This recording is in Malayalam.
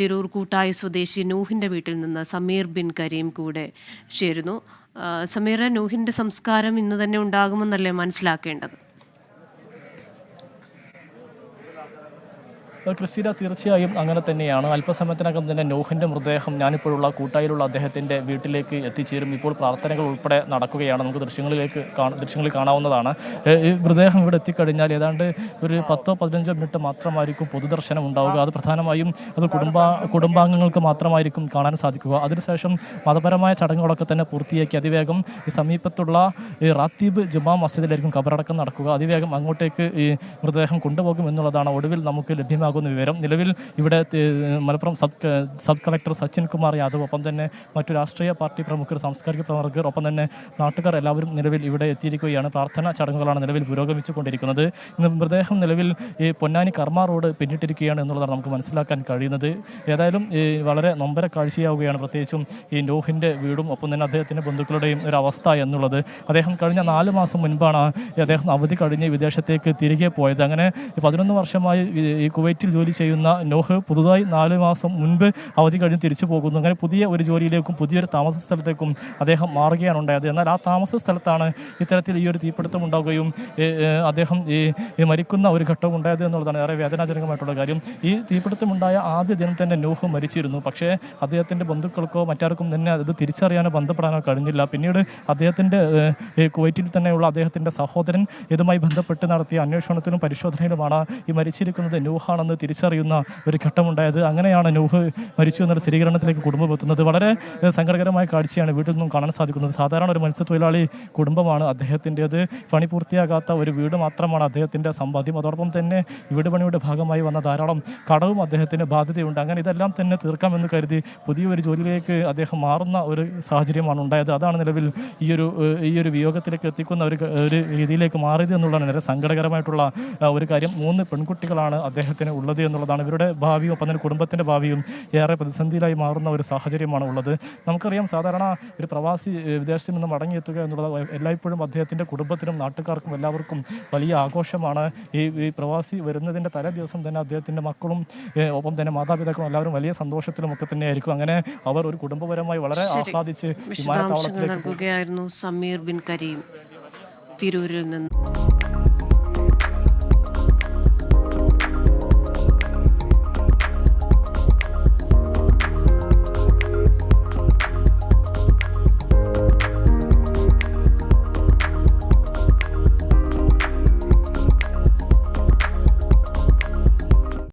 തിരൂർ കൂട്ടായ സ്വദേശി നൂഹിന്റെ വീട്ടിൽ നിന്ന് സമീർ ബിൻ കരീം കൂടെ ചേരുന്നു. സമീറ നൂഹിന്റെ സംസ്കാരം ഇന്ന് തന്നെ ഉണ്ടാകുമെന്നല്ലേ മനസ്സിലാക്കേണ്ടത്? ക്രിസ്റ്റീന തീർച്ചയായും അങ്ങനെ തന്നെയാണ്. അല്പസമയത്തിനകം തന്നെ നോഹിന്റെ മൃതദേഹം ഞാനിപ്പോഴുള്ള കൂട്ടായിലുള്ള അദ്ദേഹത്തിന്റെ വീട്ടിലേക്ക് എത്തിച്ചേരും. ഇപ്പോൾ പ്രാർത്ഥനകൾ ഉൾപ്പെടെ നടക്കുകയാണ്. നമുക്ക് ദൃശ്യങ്ങളിലേക്ക് ദൃശ്യങ്ങളിൽ കാണാവുന്നതാണ്. ഈ മൃതദേഹം ഇവിടെ എത്തിക്കഴിഞ്ഞാൽ ഏതാണ്ട് ഒരു പത്തോ പതിനഞ്ചോ മിനിറ്റ് മാത്രമായിരിക്കും പൊതുദർശനം ഉണ്ടാവുക. അത് പ്രധാനമായും അത് കുടുംബ കുടുംബാംഗങ്ങൾക്ക് മാത്രമായിരിക്കും കാണാൻ സാധിക്കുക. അതിനുശേഷം മതപരമായ ചടങ്ങുകളൊക്കെ തന്നെ പൂർത്തിയാക്കി അതിവേഗം ഈ സമീപത്തുള്ള ഈ റാത്തീബ് ജുമാ മസ്ജിദിലായിരിക്കും കബറടക്കം നടക്കുക. അതിവേഗം അങ്ങോട്ടേക്ക് ഈ മൃതദേഹം കൊണ്ടുപോകും എന്നുള്ളതാണ്. ഒടുവിൽ നമുക്ക് ലഭ്യമാകുന്ന വിവരം. നിലവിൽ ഇവിടെ Malappuram sub sub collector Sachin Kumar Yadav ഒപ്പം തന്നെ മറ്റു രാഷ്ട്രീയ പാർട്ടി പ്രമുഖർ സാംസ്കാരിക പ്രവർത്തകർ ഒപ്പം തന്നെ നാട്ടുകാർ എല്ലാവരും നിലവിൽ ഇവിടെ എത്തിയിരിക്കുകയാണ്. പ്രാർത്ഥനാ ചടങ്ങുകളാണ് നിലവിൽ പുരോഗമിച്ചുകൊണ്ടിരിക്കുന്നത്. ഇന്ന് മൃതദേഹം നിലവിൽ ഈ പൊന്നാനി കർമ്മ റോഡ് പിന്നിട്ടിരിക്കുകയാണ് എന്നുള്ളതാണ് നമുക്ക് മനസ്സിലാക്കാൻ കഴിയുന്നത്. ഏതായാലും ഈ വളരെ നൊമ്പര കാഴ്ചയാവുകയാണ് പ്രത്യേകിച്ചും ഈ നോഹിന്റെ വീടും ഒപ്പം തന്നെ അദ്ദേഹത്തിന്റെ ബന്ധുക്കളുടെയും ഒരു അവസ്ഥ എന്നുള്ളത്. അദ്ദേഹം കഴിഞ്ഞ നാല് മാസം മുൻപാണ് അദ്ദേഹം അവധി കഴിഞ്ഞ് വിദേശത്തേക്ക് തിരികെ പോയത്. അങ്ങനെ പതിനൊന്ന് വർഷമായി ഈ- ഈ കുവൈറ്റിൽ ജോലി ചെയ്യുന്ന നോഹ് പുതുതായി നാല് മാസം മുൻപ് അവധി കഴിഞ്ഞ് തിരിച്ചു പോകുന്നു. അങ്ങനെ പുതിയ ഒരു ജോലിയിലേക്കും പുതിയൊരു താമസ സ്ഥലത്തേക്കും അദ്ദേഹം മാറുകയാണ് ഉണ്ടായത്. എന്നാൽ ആ താമസ സ്ഥലത്താണ് ഇത്തരത്തിൽ ഈ ഒരു തീപിടുത്തം ഉണ്ടാവുകയും അദ്ദേഹം ഈ മരിക്കുന്ന ഒരു ഘട്ടം ഉണ്ടായത് എന്നുള്ളതാണ് ഏറെ വേദനാജനകമായിട്ടുള്ള കാര്യം. ഈ തീപിടുത്തമുണ്ടായ ആദ്യ ദിനം തന്നെ നോഹ് മരിച്ചിരുന്നു. പക്ഷേ അദ്ദേഹത്തിന്റെ ബന്ധുക്കൾക്കോ മറ്റാർക്കും തന്നെ അത് തിരിച്ചറിയാനോ ബന്ധപ്പെടാനോ കഴിഞ്ഞില്ല. പിന്നീട് അദ്ദേഹത്തിന്റെ കുവൈറ്റിൽ തന്നെയുള്ള അദ്ദേഹത്തിന്റെ സഹോദരൻ ഇതുമായി ബന്ധപ്പെട്ട് നടത്തിയ അന്വേഷണത്തിലും പരിശോധനയിലുമാണ് ഈ മരിച്ചിരിക്കുന്നത് നൂഹാണെന്ന് തിരിച്ചറിയുന്ന ഒരു ഘട്ടമുണ്ടായത്. അങ്ങനെയാണ് നൂഹ് മരിച്ചു എന്നൊരു സ്ഥിരീകരണത്തിലേക്ക് കുടുംബം എത്തുന്നത്. വളരെ സങ്കടകരമായ കാഴ്ചയാണ് വീട്ടിൽ നിന്നും കാണാൻ സാധിക്കുന്നത്. സാധാരണ ഒരു മത്സ്യത്തൊഴിലാളി കുടുംബമാണ് അദ്ദേഹത്തിന്റെത്. പണി പൂർത്തിയാകാത്ത ഒരു വീട് മാത്രമാണ് അദ്ദേഹത്തിന്റെ സമ്പാദ്യം. അതോടൊപ്പം തന്നെ വീട് പണിയുടെ ഭാഗമായി വന്ന ധാരാളം കടവും അദ്ദേഹത്തിന് ബാധ്യതയുണ്ട്. അങ്ങനെ ഇതെല്ലാം തന്നെ തീർക്കാമെന്ന് കരുതി പുതിയൊരു ജോലിയിലേക്ക് അദ്ദേഹം മാറുന്ന ഒരു സാഹചര്യമാണ് ഉണ്ടായത്. അതാണ് നിലവിൽ ഈ ഒരു ഈ ഒരു വിയോഗത്തിലേക്ക് എത്തിക്കുന്ന ഒരു ഒരു രീതിയിലേക്ക് മാറിയത് എന്നുള്ളതാണ് വളരെ സങ്കടകരമായിട്ടുള്ള ഒരു കാര്യം. മൂന്ന് പെൺകുട്ടികളാണ് അദ്ദേഹത്തിന് ഉള്ളത് എന്നുള്ളതാണ്. ഇവരുടെ ഭാവിയും ഒപ്പം തന്നെ കുടുംബത്തിന്റെ ഭാവിയും ഏറെ പ്രതിസന്ധിയിലായി മാറുന്ന ഒരു സാഹചര്യമാണ് ഉള്ളത്. നമുക്കറിയാം സാധാരണ ഒരു പ്രവാസി വിദേശത്ത് നിന്ന് മടങ്ങിയെത്തുക എന്നുള്ളത് എല്ലായ്പ്പോഴും അദ്ദേഹത്തിന്റെ കുടുംബത്തിനും നാട്ടുകാർക്കും എല്ലാവർക്കും വലിയ ആഘോഷമാണ്. ഈ ഈ പ്രവാസി വരുന്നതിന്റെ തലേ ദിവസം തന്നെ അദ്ദേഹത്തിന്റെ മക്കളും ഒപ്പം തന്നെ മാതാപിതാക്കളും എല്ലാവരും വലിയ സന്തോഷത്തിലും ഒക്കെ തന്നെയായിരിക്കും അങ്ങനെ അവർ ഒരു കുടുംബപരമായി വളരെ ആസ്വാദിച്ച് വിശദാംശങ്ങൾ നൽകുകയായിരുന്നു സമീർ ബിൻ കരീം തിരൂരിൽ നിന്ന്.